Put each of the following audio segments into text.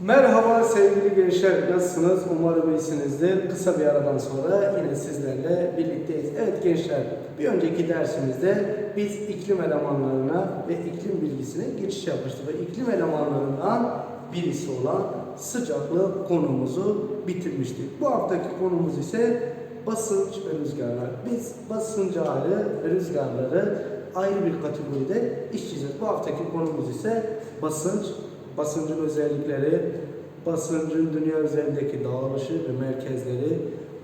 Merhaba sevgili gençler, nasılsınız? Umarım iyisinizdir. Kısa bir aradan sonra yine sizlerle birlikteyiz. Evet gençler, bir önceki dersimizde biz iklim elemanlarına ve iklim bilgisine geçiş yapmıştık. Ve iklim elemanlarından birisi olan sıcaklık konumuzu bitirmiştik. Bu haftaki konumuz ise basınç ve rüzgarlar. Biz basıncı ayrı ve rüzgarları ayrı bir kategoride işleyeceğiz. Bu haftaki konumuz ise basınç, basıncın özellikleri, basıncın dünya üzerindeki dağılışı ve merkezleri,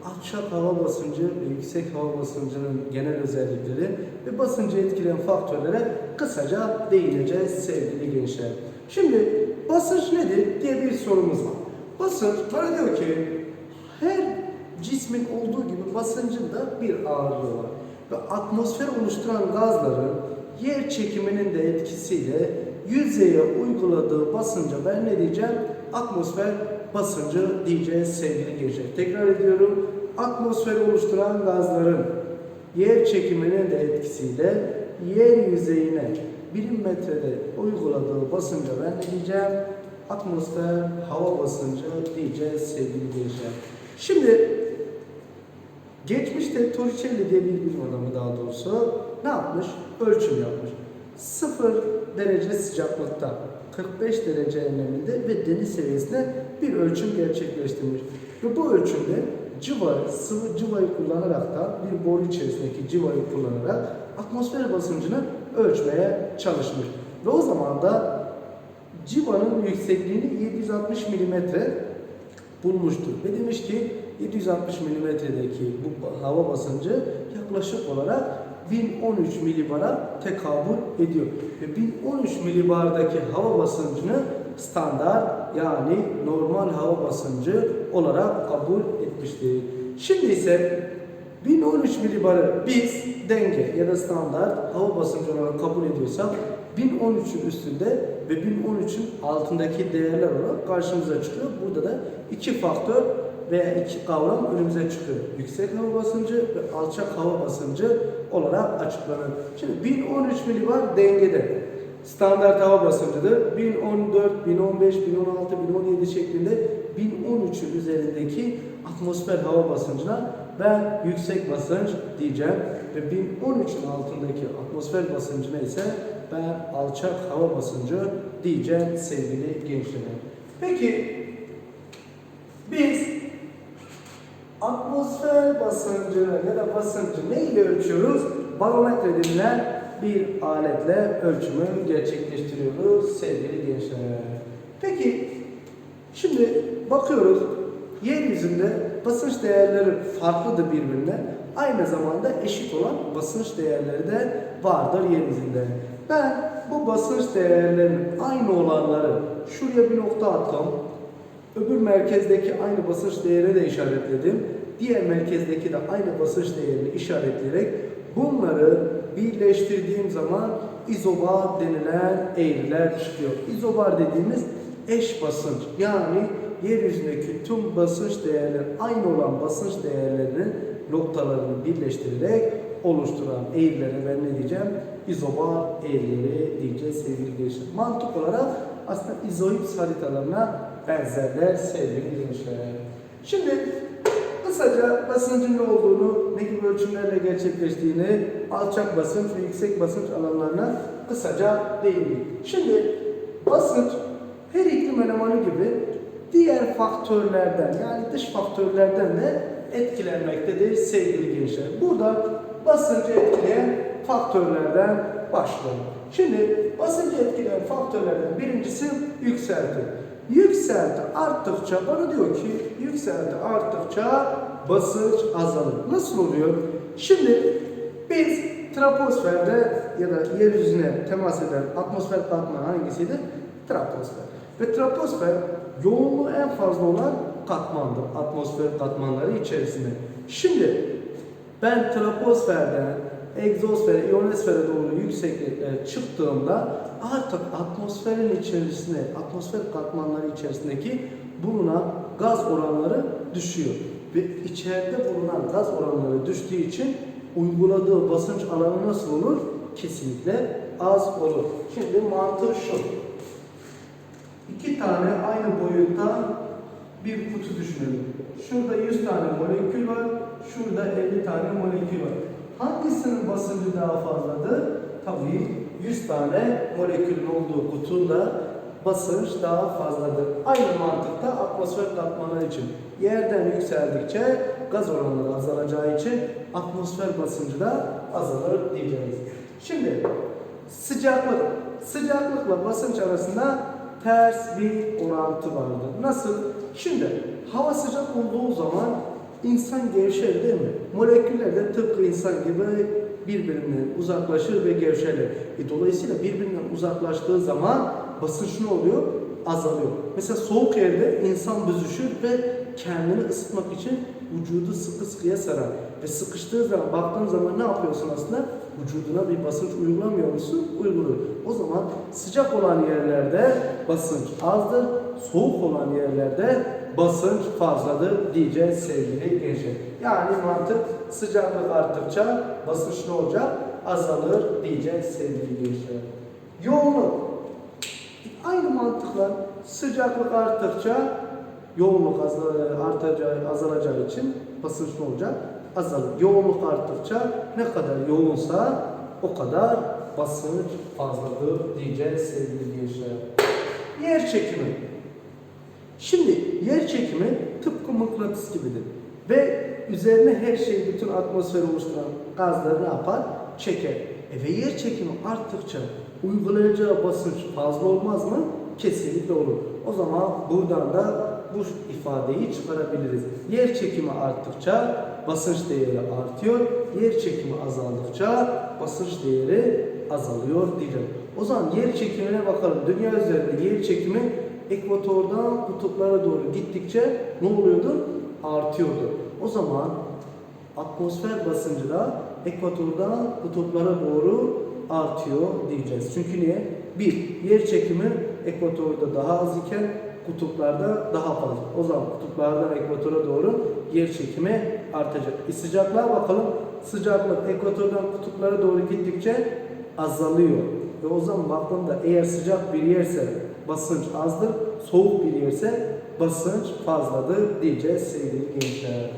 alçak hava basıncı ve yüksek hava basıncının genel özellikleri ve basıncı etkileyen faktörlere kısaca değineceğiz sevgili gençler. Şimdi basınç nedir diye bir sorumuz var. Basınç bana diyor ki her cismin olduğu gibi basıncın da bir ağırlığı var. Ve atmosfer oluşturan gazların yer çekiminin de etkisiyle yüzeye uyguladığı basınca ben ne diyeceğim? Atmosfer basıncı diyeceğiz sevgili gençler. Tekrar ediyorum. Atmosfer oluşturan gazların yer çekiminin de etkisiyle yer yüzeyine birim metrede uyguladığı basınca ben ne diyeceğim? Atmosfer hava basıncı diyeceğiz sevgili gençler. Şimdi Geçmişte Torricelli diye bir bilim adamı daha doğrusu ne yapmış? Ölçüm yapmış. 0 derece sıcaklıkta 45 derece enleminde ve deniz seviyesinde bir ölçüm gerçekleştirmiş. Ve bu ölçümde cıvayı, sıvı cıvayı kullanarak da bir boru içerisindeki cıvayı kullanarak atmosfer basıncını ölçmeye çalışmış. Ve o zaman da civanın yüksekliğini 760 milimetre bulmuştur. Ve demiş ki 760 milimetredeki bu hava basıncı yaklaşık olarak 1013 milibara tekabül ediyor. Ve 1013 milibardaki hava basıncını standart yani normal hava basıncı olarak kabul etmiştir. Şimdi ise 1013 milibarı biz denge ya da standart hava basıncı olarak kabul ediyorsak 1013'ün üstünde ve 1013'ün altındaki değerler olarak karşımıza çıkıyor. Burada da iki faktör veya iki kavram önümüze çıkıyor. Yüksek hava basıncı ve alçak hava basıncı olarak açıklanır. Şimdi 1013 milibar dengede. Standart hava basıncıdır. 1014, 1015, 1016, 1017 şeklinde 1013'ün üzerindeki atmosfer hava basıncına ben yüksek basınç diyeceğim ve 1013'ün altındaki atmosfer basıncına ise ben alçak hava basıncı diyeceğim sevgili gençler. Peki biz atmosfer basıncını ya da basıncı ne ile ölçüyoruz? Barometre denilen bir aletle ölçümü gerçekleştiriyoruz sevgili gençler. Peki şimdi bakıyoruz yeryüzünde basınç değerleri farklıdır birbirine. Aynı zamanda eşit olan basınç değerleri de vardır yeryüzünde. Ben bu basınç değerlerinin aynı olanları şuraya bir nokta attım. Öbür merkezdeki aynı basınç değerini de işaretledim. Diğer merkezdeki de aynı basınç değerini işaretleyerek bunları birleştirdiğim zaman izobar denilen eğriler çıkıyor. İzobar dediğimiz eş basınç yani yeryüzündeki tüm basınç değerleri aynı olan basınç değerlerinin noktalarını birleştirerek oluşturan eğrilere ben ne diyeceğim? İzobar eğrileri diyeceğiz sevgili gençler. Mantık olarak aslında izoips haritalarına benzerler sevgili gençler. Şimdi kısaca basıncın ne olduğunu, ne gibi ölçümlerle gerçekleştiğini, alçak basınç ve yüksek basınç alanlarına kısaca değindik. Şimdi basınç her iklim elemanı gibi diğer faktörlerden yani dış faktörlerden de etkilenmektedir sevgili gençler. Burada basıncı etkileyen faktörlerden başlayalım. Şimdi basıncı etkileyen faktörlerden birincisi yükselti. Yükselti arttıkça bana diyor ki yükselti arttıkça basınç azalır. Nasıl oluyor? Şimdi biz troposferde ya da yeryüzüne temas eden atmosfer katmanı hangisiydi? Troposfer. Ve troposfer yoğunluğu en fazla olan katmandır. Atmosfer katmanları içerisinde. Şimdi ben troposferden egzosfere, ionosfere doğru yüksekliklere çıktığımda artık atmosferin içerisine, atmosfer katmanları içerisindeki bulunan gaz oranları düşüyor. Ve içeride bulunan gaz oranları düştüğü için uyguladığı basınç alanı nasıl olur? Kesinlikle az olur. Şimdi mantığı şu. iki tane aynı boyutta bir kutu düşünelim. Şurada 100 tane molekül var, şurada 50 tane molekül var. Hangisinin basıncı daha fazladır? Tabii 100 tane molekülün olduğu kutunda basınç daha fazladır. Aynı mantıkta atmosfer katmanı için. Yerden yükseldikçe gaz oranları azalacağı için atmosfer basıncı da azalır diyeceğiz. Şimdi sıcaklık, sıcaklıkla basınç arasında ters bir orantı vardır. Nasıl? Şimdi hava sıcak olduğu zaman insan gevşer değil mi? Moleküller de tıpkı insan gibi birbirinden uzaklaşır ve gevşerler. E, dolayısıyla birbirinden uzaklaştığı zaman basınç ne oluyor? Azalıyor. Mesela soğuk yerde insan büzüşür ve kendini ısıtmak için vücudu sıkı sıkıya sarar. Ve sıkıştığı zaman, baktığın zaman ne yapıyorsun aslında? Vücuduna bir basınç uygulamıyor musun? Uyguluyor. O zaman sıcak olan yerlerde basınç azdır, soğuk olan yerlerde basınç fazladır diyeceğiz sevgili gençler. Yani mantık sıcaklık arttıkça basınç ne olacak? Azalır diyeceğiz sevgili gençler. Yoğunluk. Aynı mantıkla sıcaklık arttıkça yoğunluk artacağı, azalacağı için basınç ne olacak? Azalır. Yoğunluk arttıkça ne kadar yoğunsa o kadar basınç fazladır diyeceğiz sevgili gençler. Yer çekimi. Şimdi yer çekimi tıpkı mıknatıs gibidir. Ve üzerine her şeyi, bütün atmosferi oluşturan gazları ne yapar? Çeker. E ve yer çekimi arttıkça uygulayacağı basınç fazla olmaz mı? Kesinlikle olur. O zaman buradan da bu ifadeyi çıkarabiliriz. Yer çekimi arttıkça basınç değeri artıyor. Yer çekimi azaldıkça basınç değeri azalıyor diyeceğim. O zaman yer çekimine bakalım. Dünya üzerinde yer çekimi ekvatordan kutuplara doğru gittikçe ne oluyordu? Artıyordu. O zaman atmosfer basıncı da ekvatordan kutuplara doğru artıyor diyeceğiz. Çünkü niye? Bir, yer çekimi ekvatorda daha az iken kutuplarda daha fazla. O zaman kutuplardan ekvatora doğru yer çekimi artacak. E sıcaklığa bakalım. Sıcaklık ekvatordan kutuplara doğru gittikçe azalıyor. Ve o zaman baktığımda eğer sıcak bir yerse basınç azdır, soğuk bir yerse basınç fazladır diyeceğiz sevgili gençler.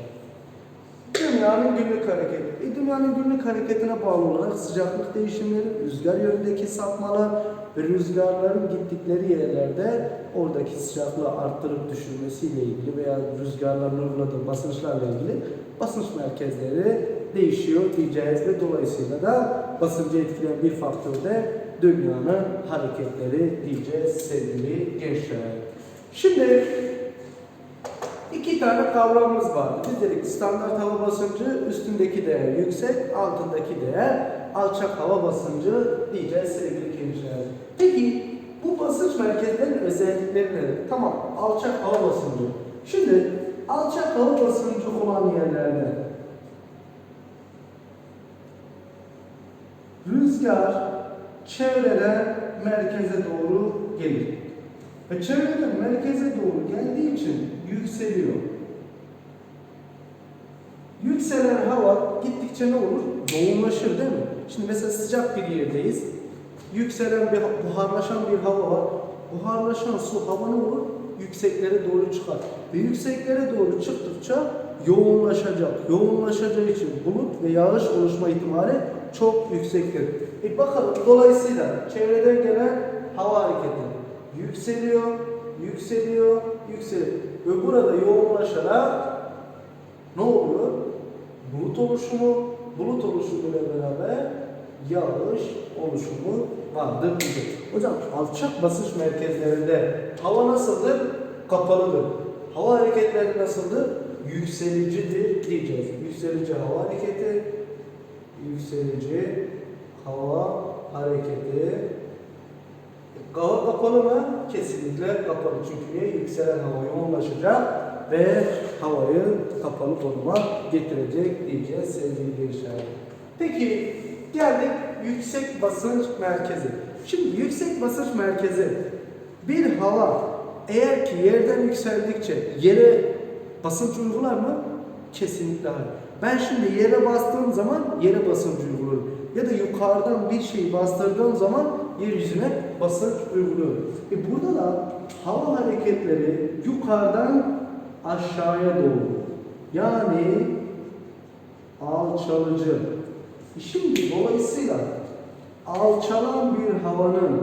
Dünyanın günlük hareketi. E, dünyanın günlük hareketine bağlı olarak sıcaklık değişimleri, rüzgar yönündeki sapmalar ve rüzgarların gittikleri yerlerde oradaki sıcaklığı arttırıp düşürmesiyle ilgili veya rüzgarların uyguladığı basınçlarla ilgili basınç merkezleri değişiyor diyeceğiz ve dolayısıyla da basıncı etkileyen bir faktör de dünyanın hareketleri diyeceğiz sevgili gençler. Şimdi İki tane kavramımız var. Biz dedik standart hava basıncı üstündeki değer yüksek, altındaki değer alçak hava basıncı diyeceğiz sevgili gençler. Peki bu basınç merkezlerinin özellikleri nedir? Tamam alçak hava basıncı. Şimdi alçak hava basıncı olan yerlerde rüzgar çevreden merkeze doğru gelir. Ve çevreden merkeze doğru geldiği için yükseliyor. Yükselen hava gittikçe ne olur? Yoğunlaşır değil mi? Şimdi mesela sıcak bir yerdeyiz. Yükselen bir, buharlaşan bir hava var. Buharlaşan su hava ne olur? Yükseklere doğru çıkar. Ve yükseklere doğru çıktıkça yoğunlaşacak. Yoğunlaşacağı için bulut ve yağış oluşma ihtimali çok yüksektir. E bakalım dolayısıyla çevreden gelen hava hareketi yükseliyor, yükseliyor, yükseliyor. Ve burada yoğunlaşarak ne oluyor? Bulut oluşumu, bulut oluşumuyla beraber yağış oluşumu vardır diyeceğiz. Hocam alçak basınç merkezlerinde hava nasıldır? Kapalıdır. Hava hareketleri nasıldır? Yükselicidir diyeceğiz. Yükselici hava hareketi, yükselici hava hareketi Hava kapalı mı? Kesinlikle kapalı. Çünkü niye? Yükselen hava yoğunlaşacak ve havayı kapalı konuma getirecek diyeceğiz sevgili gençler. Peki geldik yüksek basınç merkezi. Şimdi yüksek basınç merkezi bir hava eğer ki yerden yükseldikçe yere basınç uygular mı? Kesinlikle hayır. Ben şimdi yere bastığım zaman yere basınç uyguluyorum. Ya da yukarıdan bir şeyi bastırdığım zaman yeryüzüne basınç uyguluyorum. E burada da hava hareketleri yukarıdan aşağıya doğru. Yani alçalıcı. E Şimdi dolayısıyla alçalan bir havanın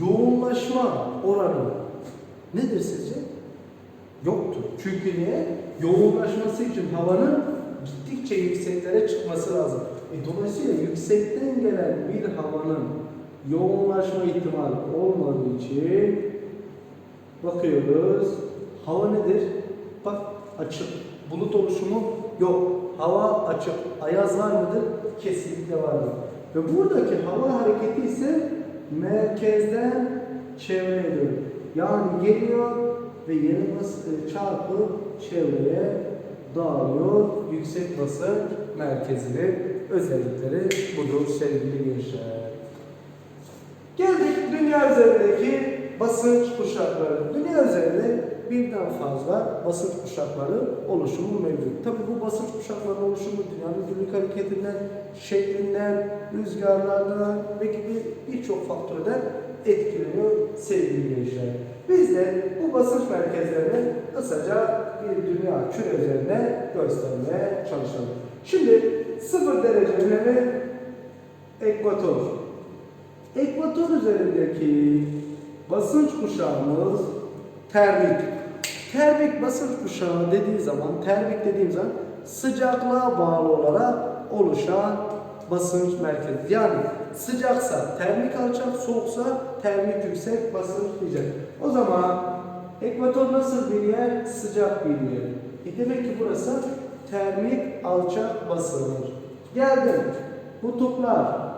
yoğunlaşma oranı nedir sizce? Yoktur. Çünkü niye? Yoğunlaşması için havanın gittikçe yükseklere çıkması lazım. E dolayısıyla yüksekten gelen bir havanın yoğunlaşma ihtimali olmadığı için bakıyoruz. Hava nedir? Bak açık. Bulut oluşumu yok. Hava açık. Ayaz var mıdır? Kesinlikle vardır. Ve buradaki hava hareketi ise merkezden çevreye doğru. Yani geliyor ve yeni bas e, çarpı çevreye dağılıyor. Yüksek basınç merkezinin özellikleri budur sevgili gençler. Geldik dünya üzerindeki basınç kuşakları. Dünya üzerinde birden fazla basınç kuşakları oluşumu mevcut. Tabi bu basınç kuşakları oluşumu dünyanın günlük hareketinden, şeklinden, rüzgarlardan ve gibi birçok faktörden etkileniyor sevgili gençler. Biz de bu basınç merkezlerini kısaca bir dünya küre üzerinde göstermeye çalışalım. Şimdi sıfır derece ve ekvator. Ekvator üzerindeki basınç kuşağımız termik. Termik basınç kuşağı dediği zaman, termik dediğim zaman sıcaklığa bağlı olarak oluşan basınç merkezi. Yani sıcaksa termik alçak, soğuksa termik yüksek basınç diyecek. O zaman ekvator nasıl bir yer? Sıcak bir yer. E demek ki burası termik alçak basınç. Geldim. Kutuplar.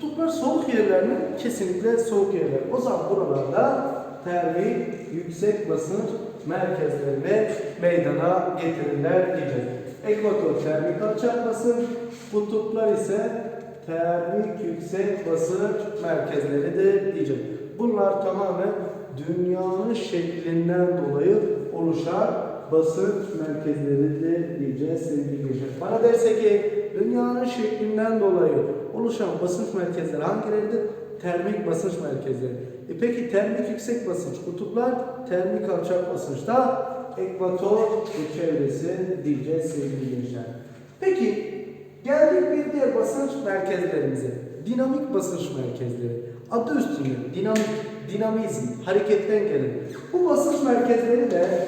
Kutuplar soğuk yerler mi? Kesinlikle soğuk yerler. O zaman buralarda termik yüksek basınç merkezlerine meydana getirirler diyeceğiz. Ekvator termik alçak basınç, kutuplar ise termik yüksek basınç merkezleridir diyeceğiz. Bunlar tamamen dünyanın şeklinden dolayı oluşan basınç merkezleridir diyeceğiz sevgili gençler. Bana derse ki dünyanın şeklinden dolayı oluşan basınç merkezleri hangileridir? Termik basınç merkezleri. E peki termik yüksek basınç kutuplar, termik alçak basınçta ekvator ve çevresi diyeceğiz sevgili gençler. Peki geldik bir diğer basınç merkezlerimize. Dinamik basınç merkezleri. Adı üstünde dinamik, dinamizm, hareketten gelir. Bu basınç merkezleri de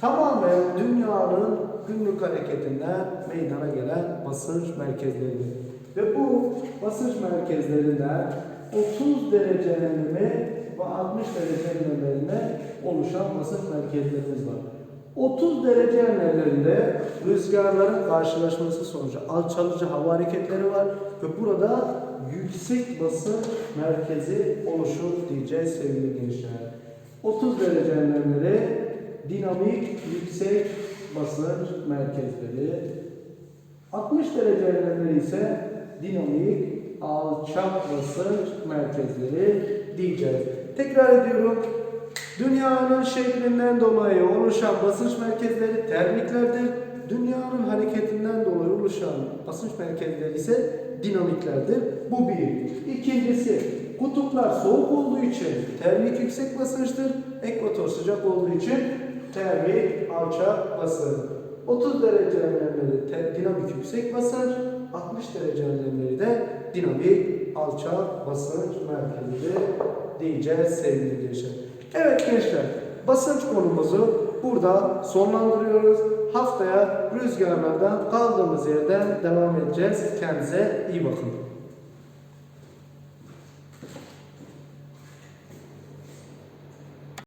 tamamen dünyanın günlük hareketinden meydana gelen basınç merkezleridir. Ve bu basınç merkezlerinden 30 derecelenme ve 60 derecelenmelerine oluşan basınç merkezlerimiz var. 30 derece enlemlerinde rüzgarların karşılaşması sonucu alçalıcı hava hareketleri var ve burada yüksek basınç merkezi oluşur diyeceğiz sevgili gençler. 30 derece enlemleri dinamik yüksek basınç merkezleri. 60 derece enlemleri ise dinamik alçak basınç merkezleri diyeceğiz. Tekrar ediyorum. Dünyanın şeklinden dolayı oluşan basınç merkezleri termiklerdir. Dünyanın hareketinden dolayı oluşan basınç merkezleri ise dinamiklerdir. Bu bir. İkincisi, kutuplar soğuk olduğu için termik yüksek basınçtır. Ekvator sıcak olduğu için termik alçak basınç. 30 derece enlemleri te- dinamik yüksek basınç, 60 derece enlemleri de dinamik alçak basınç merkezidir diyeceğiz sevgili gençler. Evet gençler, basınç konumuzu burada sonlandırıyoruz. Haftaya rüzgarlardan kaldığımız yerden devam edeceğiz. Kendinize iyi bakın.